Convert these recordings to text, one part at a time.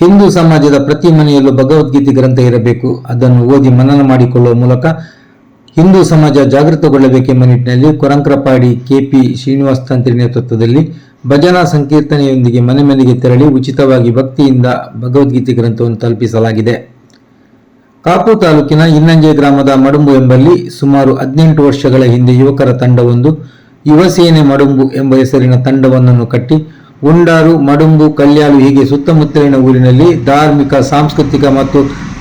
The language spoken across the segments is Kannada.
ಹಿಂದೂ ಸಮಾಜದ ಪ್ರತಿ ಮನೆಯಲ್ಲೂ ಭಗವದ್ಗೀತೆ ಗ್ರಂಥ ಇರಬೇಕು. ಅದನ್ನು ಓದಿ ಮನನ ಮಾಡಿಕೊಳ್ಳುವ ಮೂಲಕ ಹಿಂದೂ ಸಮಾಜ ಜಾಗೃತಗೊಳ್ಳಬೇಕೆಂಬ ನಿಟ್ಟಿನಲ್ಲಿ ಕೊರಂಕ್ರಪಾಡಿ ಕೆಪಿ ಶ್ರೀನಿವಾಸ್ ತಂತ್ರಿ ನೇತೃತ್ವದಲ್ಲಿ ಭಜನಾ ಸಂಕೀರ್ತನೆಯೊಂದಿಗೆ ಮನೆ ಮನೆಗೆ ತೆರಳಿ ಉಚಿತವಾಗಿ ಭಕ್ತಿಯಿಂದ ಭಗವದ್ಗೀತೆ ಗ್ರಂಥವನ್ನು ತಲುಪಿಸಲಾಗಿದೆ. ಕಾಪು ತಾಲೂಕಿನ ಇನ್ನಂಜೆ ಗ್ರಾಮದ ಮಡುಂಬು ಎಂಬಲ್ಲಿ ಸುಮಾರು ಹದಿನೆಂಟು ವರ್ಷಗಳ ಹಿಂದೆ ಯುವಕರ ತಂಡವೊಂದು ಯುವಸೇನೆ ಮಡುಂಬು ಎಂಬ ಹೆಸರಿನ ತಂಡವೊಂದನ್ನು ಕಟ್ಟಿ ಉಂಡಾರು ಮಡುಂಬು, ಕಲ್ಯಾಳು ಹೀಗೆ ಸುತ್ತಮುತ್ತಲಿನ ಊರಿನಲ್ಲಿ ಧಾರ್ಮಿಕ, ಸಾಂಸ್ಕೃತಿಕ ಮತ್ತು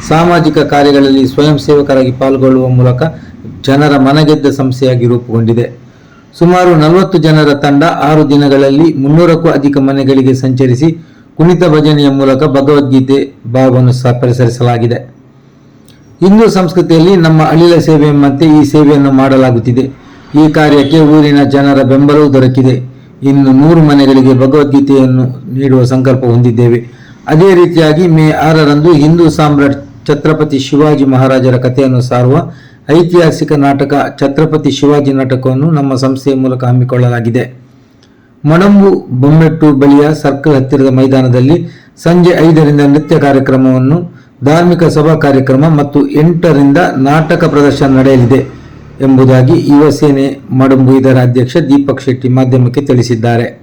ಸಾಮಾಜಿಕ ಕಾರ್ಯಗಳಲ್ಲಿ ಸ್ವಯಂ ಸೇವಕರಾಗಿ ಪಾಲ್ಗೊಳ್ಳುವ ಮೂಲಕ ಜನರ ಮನಗೆದ್ದ ಸಂಸ್ಥೆಯಾಗಿ ರೂಪುಗೊಂಡಿದೆ. ಸುಮಾರು ನಲವತ್ತು ಜನರ ತಂಡ ಆರು ದಿನಗಳಲ್ಲಿ ಮುನ್ನೂರಕ್ಕೂ ಅಧಿಕ ಮನೆಗಳಿಗೆ ಸಂಚರಿಸಿ ಕುಣಿತ ಭಜನೆಯ ಮೂಲಕ ಭಗವದ್ಗೀತೆ ಭಾವವನ್ನು ಸಹ ಪರಿಸರಿಸಲಾಗಿದೆ. ಹಿಂದೂ ಸಂಸ್ಕೃತಿಯಲ್ಲಿ ನಮ್ಮ ಅಳಿಲ ಸೇವೆ ಎಂಬಂತೆ ಈ ಸೇವೆಯನ್ನು ಮಾಡಲಾಗುತ್ತಿದೆ. ಈ ಕಾರ್ಯಕ್ಕೆ ಊರಿನ ಜನರ ಬೆಂಬಲವೂ ದೊರಕಿದೆ. ಇನ್ನು ನೂರು ಮನೆಗಳಿಗೆ ಭಗವದ್ಗೀತೆಯನ್ನು ನೀಡುವ ಸಂಕಲ್ಪ ಹೊಂದಿದ್ದೇವೆ. ಅದೇ ರೀತಿಯಾಗಿ ಮೇ ಆರರಂದು ಹಿಂದೂ ಸಾಮ್ರಾಟ್ ಛತ್ರಪತಿ ಶಿವಾಜಿ ಮಹಾರಾಜರ ಕಥೆಯನ್ನು ಸಾರುವ ಐತಿಹಾಸಿಕ ನಾಟಕ ಛತ್ರಪತಿ ಶಿವಾಜಿ ನಾಟಕವನ್ನು ನಮ್ಮ ಸಂಸ್ಥೆಯ ಮೂಲಕ ಹಮ್ಮಿಕೊಳ್ಳಲಾಗಿದೆ. ಮಣಂಬು ಬೊಮ್ಮೆಟ್ಟು ಬಳಿಯ ಸರ್ಕಲ್ ಹತ್ತಿರದ ಮೈದಾನದಲ್ಲಿ ಸಂಜೆ ಐದರಿಂದ ನೃತ್ಯ ಕಾರ್ಯಕ್ರಮವನ್ನು, ಧಾರ್ಮಿಕ ಸಭಾ ಕಾರ್ಯಕ್ರಮ ಮತ್ತು ಎಂಟರಿಂದ ನಾಟಕ ಪ್ರದರ್ಶನ ನಡೆಯಲಿದೆ. ಎಂಬುದಾಗಿ ಯುವ ಸೇನೆ ಮಡಂಬು ಇದರ ಅಧ್ಯಕ್ಷ ದೀಪಕ್ ಶೆಟ್ಟಿ ಮಾಧ್ಯಮಕ್ಕೆ ತಿಳಿಸಿದ್ದಾರೆ.